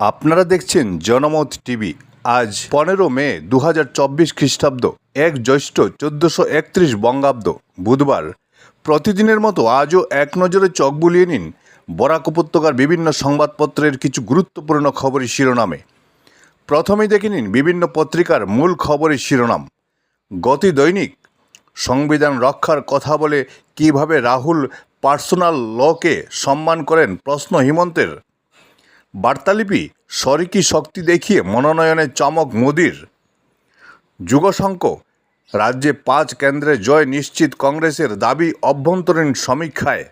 আপনারা দেখছেন জনমত টিভি। আজ পনেরো মে দু হাজার চব্বিশ খ্রিস্টাব্দ, এক জ্যৈষ্ঠ চোদ্দশো একত্রিশ বঙ্গাব্দ, বুধবার। প্রতিদিনের মতো আজও এক নজরে চোখ বুলিয়ে নিন বরাক উপত্যকার বিভিন্ন সংবাদপত্রের কিছু গুরুত্বপূর্ণ খবরের শিরোনামে। প্রথমেই দেখে নিন বিভিন্ন পত্রিকার মূল খবরের শিরোনাম। গতি দৈনিক, সংবিধান রক্ষার কথা বলে কীভাবে রাহুল পার্সোনাল লকে সম্মান করেন প্রশ্ন হিমন্তের। বার্তালিপি শরিকি শক্তি দেখিয়ে মনোনয়নের চমক মোদির? যুগশঙ্ক, রাজ্যে পাঁচ কেন্দ্রে জয় নিশ্চিত কংগ্রেসের দাবি অভ্যন্তরীণ সমীক্ষায়।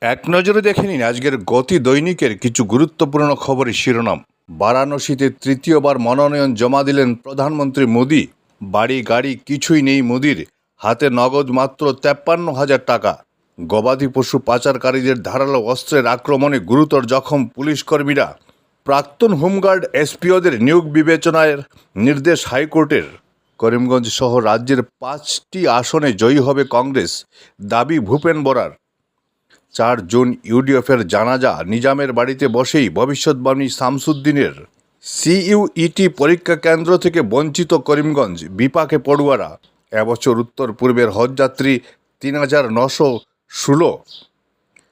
এক নজরে দেখে নিন আজকের গতি দৈনিকের কিছু গুরুত্বপূর্ণ খবরের শিরোনাম। বারাণসীতে তৃতীয়বার মনোনয়ন জমা দিলেন প্রধানমন্ত্রী মোদি। বাড়ি গাড়ি কিছুই নেই মোদির। হাতে নগদ মাত্র তেপ্পান্ন হাজার টাকা। গবাদি পশু পাচারকারীদের ধারালো অস্ত্রের আক্রমণে গুরুতর জখম পুলিশ কর্মীরা প্রাক্তন হোমগার্ড এসপিওদের নিয়োগ বিবেচনার নির্দেশ হাইকোর্টের। করিমগঞ্জ সহ রাজ্যের পাঁচটি আসনে জয়ী হবে কংগ্রেস, দাবি ভূপেন বরার। চার জুন ইউডিএফের জানাজা নিজামের বাড়িতে বসেই ভবিষ্যৎবাণী শামসুদ্দিনের। সিইউইটি পরীক্ষা কেন্দ্র থেকে বঞ্চিত করিমগঞ্জ, বিপাকে পড়ুয়ারা। এবছর উত্তর পূর্বের হজযাত্রী তিন হাজার নশো ষোলো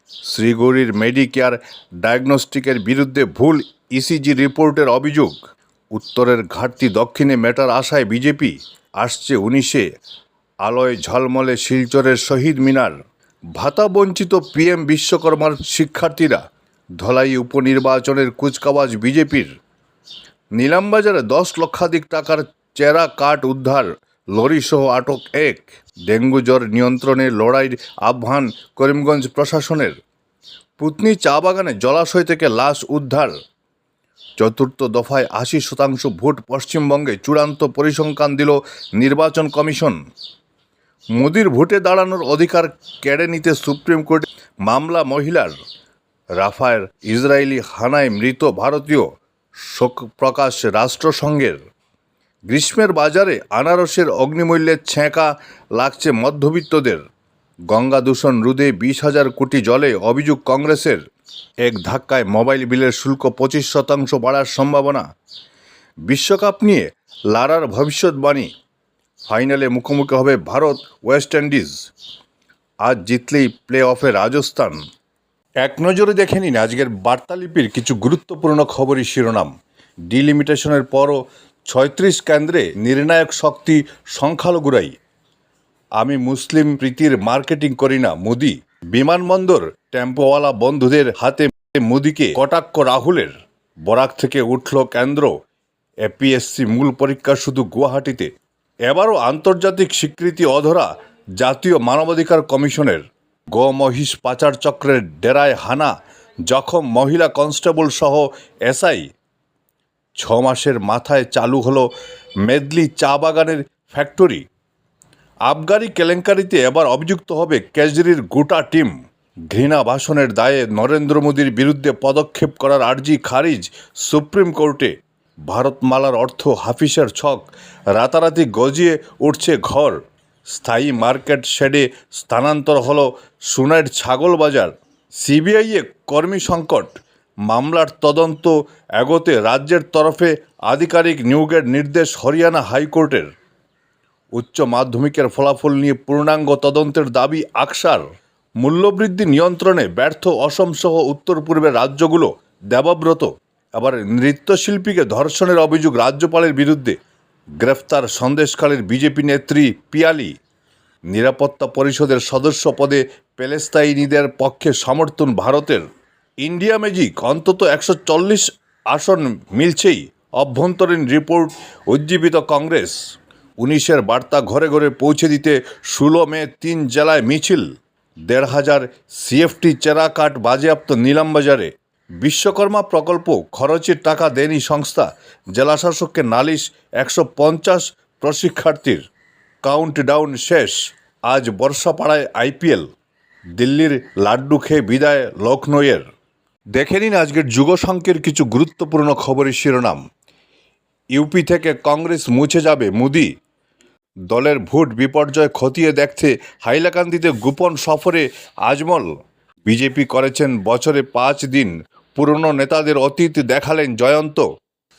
শ্রীগৌরীর মেডিকেয়ার ডায়াগনস্টিকের বিরুদ্ধে ভুল ইসিজি রিপোর্টের অভিযোগ। উত্তরের ঘাটতি দক্ষিণে মেটার আশায় বিজেপি আসছে উনিশে। আলোয় ঝলমলে শিলচরের শহীদ মিনার। ভাতা বঞ্চিত পিএম বিশ্বকর্মার শিক্ষার্থীরা। ধলাই উপনির্বাচনের কুচকাওয়াজ বিজেপির। নিলামবাজারে দশ লক্ষাধিক টাকার চেরা কাঠ উদ্ধার। লরিসহ আটক এক। ডেঙ্গু জ্বর নিয়ন্ত্রণে লড়াইয়ের আহ্বান করিমগঞ্জ প্রশাসনের। পুতনি চা বাগানে জলাশয় থেকে লাশ উদ্ধার। চতুর্থ দফায় আশি শতাংশ ভোট পশ্চিমবঙ্গে চূড়ান্ত পরিসংখ্যান দিল নির্বাচন কমিশন। মোদির ভোটে দাঁড়ানোর অধিকার কেড়ে নিতে সুপ্রিম কোর্টে মামলা মহিলার। রাফায়ের ইসরায়েলি হানায় মৃত ভারতীয় শোক প্রকাশ রাষ্ট্রসংঘের। গ্রীষ্মের বাজারে আনারসের অগ্নিমূল্যের ছেঁকা লাগছে মধ্যবিত্তদের। গঙ্গা দূষণ রোধে বিশ হাজার কোটি জলে অভিযোগ কংগ্রেসের। এক ধাক্কায় মোবাইল বিলের শুল্ক পঁচিশ শতাংশ বাড়ার সম্ভাবনা। বিশ্বকাপ নিয়ে লারার ভবিষ্যৎবাণী। ফাইনালে মুখোমুখি হবে ভারত, ওয়েস্ট ইন্ডিজ। আজ জিতলেই প্লে অফে রাজস্থান। এক নজরে দেখে নিন আজকের বার্তালিপির কিছু গুরুত্বপূর্ণ খবরই শিরোনাম। ডিলিমিটেশনের পরও ছয়ত্রিশ কেন্দ্রে নির্ণায়ক শক্তি সংখ্যালঘুরাই। আমি মুসলিম প্রীতির মার্কেটিং করি না, মোদি। বিমানবন্দর টেম্পোওয়ালা বন্ধুদের হাতে মোদিকে কটাক্ষ রাহুলের। বরাক থেকে উঠল কেন্দ্র এপিএসসি মূল পরীক্ষা শুধু গুয়াহাটিতে। এবারও আন্তর্জাতিক স্বীকৃতি অধরা জাতীয় মানবাধিকার কমিশনের। গো মহিষ পাচার চক্রের ডেরায় হানা, জখম মহিলা কনস্টেবল সহ এসআই ছ মাসের মাথায় চালু হলো মেদলি চা বাগানের ফ্যাক্টরি। আবগারি কেলেঙ্কারিতে এবার অভিযুক্ত হবে কেজরির গোটা টিম। ঘৃণা ভাষণের দায়ে নরেন্দ্র মোদীর বিরুদ্ধে পদক্ষেপ করার আর্জি খারিজ সুপ্রিম কোর্টে। ভারতমালার অর্থ হাফিসের ছক, রাতারাতি গজিয়ে উঠছে ঘর। স্থায়ী মার্কেট শেডে স্থানান্তর হল সুনাইর ছাগল বাজার। সিবিআইয়ে কর্মী সংকট মামলার তদন্ত এগোতে রাজ্যের তরফে আধিকারিক নিয়োগের নির্দেশ হরিয়ানা হাইকোর্টের। উচ্চ মাধ্যমিকের ফলাফল নিয়ে পূর্ণাঙ্গ তদন্তের দাবি আকসার। মূল্যবৃদ্ধি নিয়ন্ত্রণে ব্যর্থ অসম সহ উত্তর পূর্বের রাজ্যগুলো দেবব্রত। আবার নৃত্যশিল্পীকে ধর্ষণের অভিযোগ রাজ্যপালের বিরুদ্ধে। গ্রেফতার সন্দেশখালীর বিজেপি নেত্রী পিয়ালি। নিরাপত্তা পরিষদের সদস্য পদে প্যালেস্তাইনিদের পক্ষে সমর্থন ভারতের। ইন্ডিয়া ম্যাজিক অন্তত একশো চল্লিশ আসন মিলছেই। অভ্যন্তরীণ রিপোর্ট, উজ্জীবিত কংগ্রেস। উনিশের বার্তা ঘরে ঘরে পৌঁছে দিতে ষোলো মে তিন জেলায় মিছিল। দেড় হাজার সিএফটি চেরা কাঠ বাজেয়াপ্ত নিলামবাজারে। বিশ্বকর্মা প্রকল্প খরচের টাকা দেয়নি সংস্থা। জেলাশাসককে নালিশ একশো পঞ্চাশ প্রশিক্ষার্থীর। কাউন্টডাউন শেষ। আজ বর্ষাপাড়ায় আইপিএল। দিল্লির লাড্ডু খেয়ে বিদায় লখনৌয়ের দেখে নিন আজকের যুগসংখ্যের কিছু গুরুত্বপূর্ণ খবরের শিরোনাম। ইউপি থেকে কংগ্রেস মুছে যাবে মোদি। দলের ভোট বিপর্যয় খতিয়ে দেখতে হাইলাকান্দিতে গোপন সফরে আজমল। বিজেপি করেছেন বছরে পাঁচ দিন। পুরনো নেতাদের অতীত দেখালেন জয়ন্ত।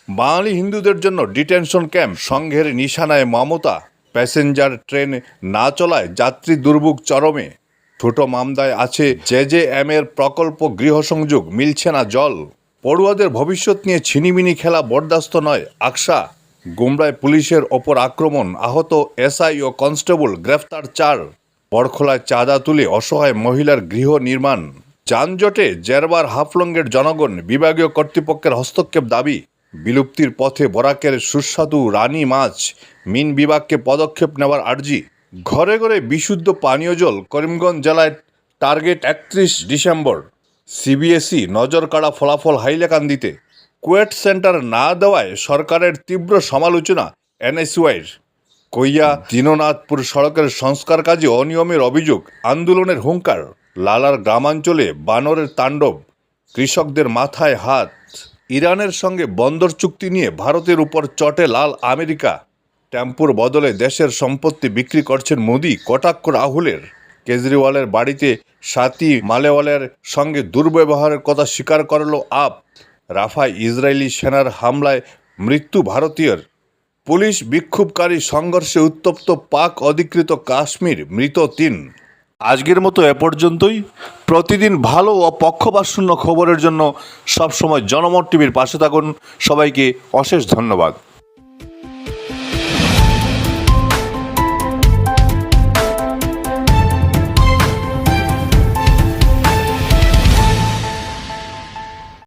বাঙালি হিন্দুদের জন্য ডিটেনশন ক্যাম্প সংঘের নিশানায় মমতা। প্যাসেঞ্জার ট্রেন না চলায় যাত্রী দুর্ভোগ চরমে। ছোট মামদায় আছে জে জে এম এর প্রকল্প গৃহসংযোগ, মিলছে না জল। পড়ুয়াদের ভবিষ্যৎ নিয়ে ছিনিমিনি খেলা বরদাস্ত নয় আকশা গুমরায় পুলিশের ওপর আক্রমণ, আহত এসআই ও কনস্টেবল গ্রেফতার চার। বড়খোলায় চাঁদা তুলে অসহায় মহিলার গৃহ নির্মাণ। যানজটে জেরবার হাফলঙ্গের জনগণ, বিভাগীয় কর্তৃপক্ষের হস্তক্ষেপ দাবি। বিলুপ্তির পথে বরাকের সুস্বাদু রানী মাছ, মিন বিভাগকে পদক্ষেপ নেওয়ার আর্জি। ঘরে ঘরে বিশুদ্ধ পানীয় জল করিমগঞ্জ জেলায় টার্গেট একত্রিশ ডিসেম্বর। সিবিএসই নজর কাড়া ফলাফল হাইলাকান্দিতে কুয়েট সেন্টার না দেওয়ায় সরকারের তীব্র সমালোচনা এনএসইউআইয়ের। কইয়া দীননাথপুর সড়কের সংস্কার কাজে অনিয়মের অভিযোগ, আন্দোলনের হুঙ্কার, লালার গ্রামাঞ্চলে বানরের তাণ্ডব, কৃষকদের মাথায় হাত, ইরানের সঙ্গে বন্দর চুক্তি নিয়ে ভারতের উপর চটে লাল আমেরিকা। টেম্পুর বদলে দেশের সম্পত্তি বিক্রি করছেন মোদি, কটাক্ষ রাহুলের। কেজরিওয়ালের বাড়িতে সাথী মালেওয়ালের সঙ্গে দুর্ব্যবহারের কথা স্বীকার করল আপ। রাফায় ইসরায়েলি সেনার হামলায় মৃত্যু ভারতীয়র। পুলিশ বিক্ষোভকারী সংঘর্ষে উত্তপ্ত পাক অধিকৃত কাশ্মীর, মৃত তিন। আজকের মতো এ পর্যন্তই। প্রতিদিন ভালো ও পক্ষপাতশূন্য খবরের জন্য সবসময় জনমত টিভির পাশে থাকুন। সবাইকে অশেষ ধন্যবাদ।